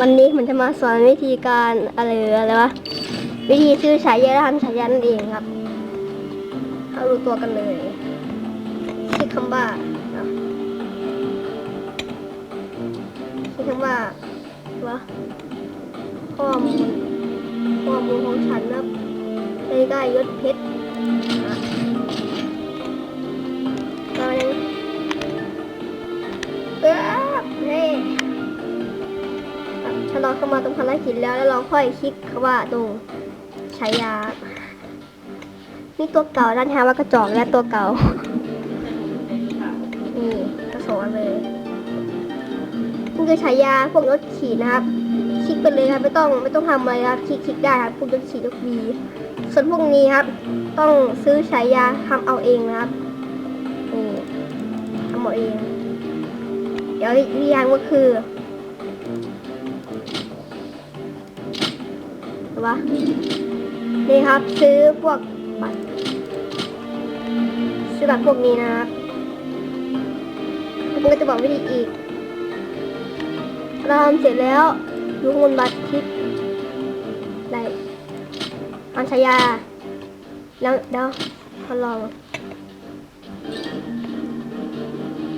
วันนี้ผมจะมาสอนวิธีการอะไรอะไรวะวิธีซื้อฉายาและทำฉายานั่นเองครับเขารู้ตัวกันเลยชื่อคำว่าอะชื่อคำว่าวะข้อมูลข้อมูลของฉันนะในได้ยศเพชร ถ้าเราเข้ามาตรงภารกิจแล้วแล้วเราค่อยคลิกว่าตรงฉายานี่ตัวเก่าด้านท้ายว่ากระจอกและตัวเก่า นี่กระสอนเลยนี่คือฉายาพวกรถขี่นะครับ คลิกไปเลยครับไม่ต้องไม่ต้องทำอะไรครับคลิกคลิกได้ครับพวกรถขี่รถวีส่วนพวกนี้ครับ ต้องซื้อฉายาทำเอาเองนะครับนี่ทำเอาเอง เดี๋ยวอีกอย่างก็คือ วะ นี่ครับซื้อพวกบัตรซื้อบัตรพวกนี้นะครับมันก็จะบอกวิธีอีกเราทำเสร็จแล้วดูข้างบนบัตรคลิกได้อัญชยา แล้วเดี๋ยวทดลอง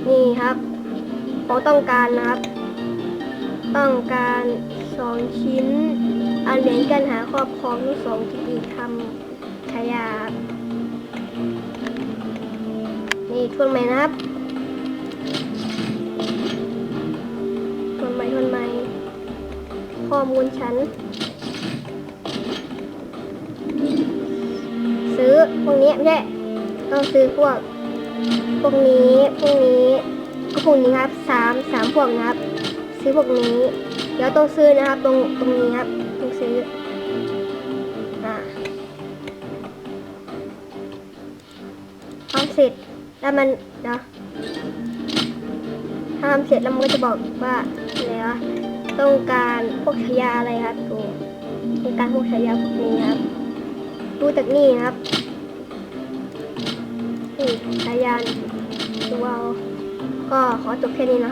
นี่ครับเขาต้องการนะครับ ต้องการสองชิ้น อนเหมือนกันหาครอบครองทั้งสองที่ทำขยะนี่ทวนใหม่นะครับทวนใหม่ทวนใหม่ข้อมูลฉัน ซื้อพวกนี้ไม่ใช่ต้องซื้อพวก พวกนี้พวกนี้ก็พวกนี้ครับสามสามพวกนะครับ ซื้อพวกนี้ เดี๋ยวต้องซื้อนะครับ ตรงตรงนี้ครับ ซื้ออ่าทำเสร็จแล้วมันเดี๋ยวทำเสร็จแล้วมันก็จะบอกว่าอะไรวะต้องการพวกฉายาอะไรครับตัวต้องการพวกฉายาพวกนี้ครับดูจากนี่ครับนี่ฉายาดูเอาก็ขอจบแค่นี้นะ